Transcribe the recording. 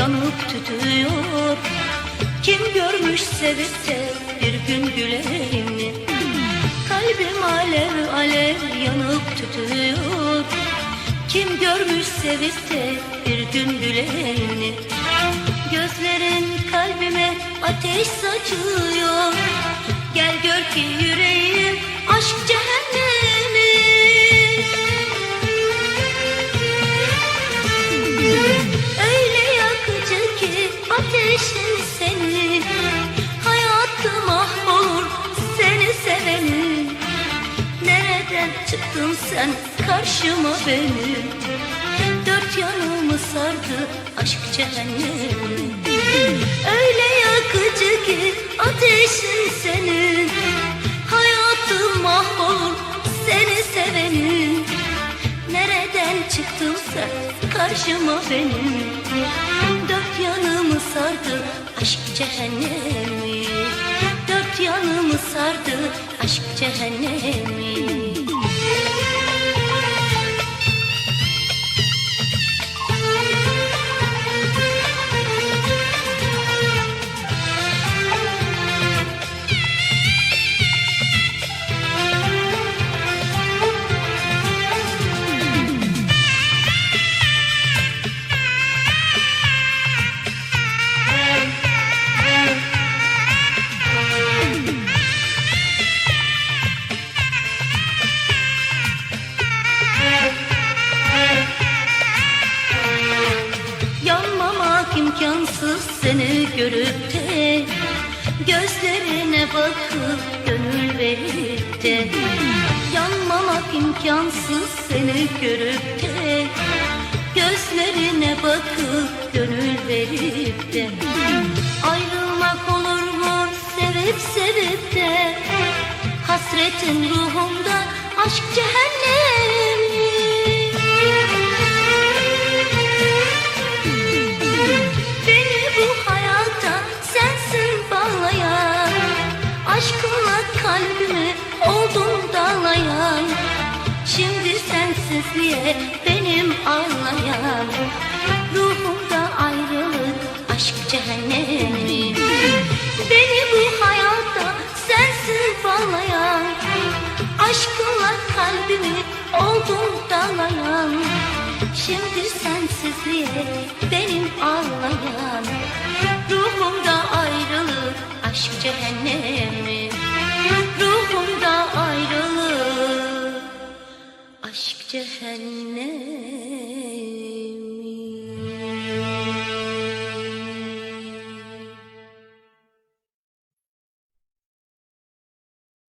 yanıp tütüyor Kim görmüş sevip de bir gün gülerini Kalbim alev alev yanıp tütüyor Kim görmüş sevip de bir gün gülerini Gözlerin kalbime ateş ki ateşin seni. Hayatı mahvolur seni sevenin Nereden çıktın sen karşıma benim Dört yanımı sardı aşk cehennemi Öyle yakıcı ki ateşin senin. Hayatı mahvolur seni sevenin Nereden çıktın sen karşıma benim aşk cehennemi. Dört yanımı sardı. Aşk cehennemi seni görüp de Gözlerine bakıp gönül verip de Yanmamak imkansız seni görüp de Gözlerine bakıp gönül verip de Ayrılmak olur mu sevip sevip de? Hasretin ruhumda aşk cehennemi sensizliğe benim ağlayan Ruhumda ayrılık aşk cehennemi. Beni bu hayata sensin bağlayan Aşkınla kalbimi oldun dağlayan Şimdi sensizliğe benim ağlayan ayrılık aşk cehennemi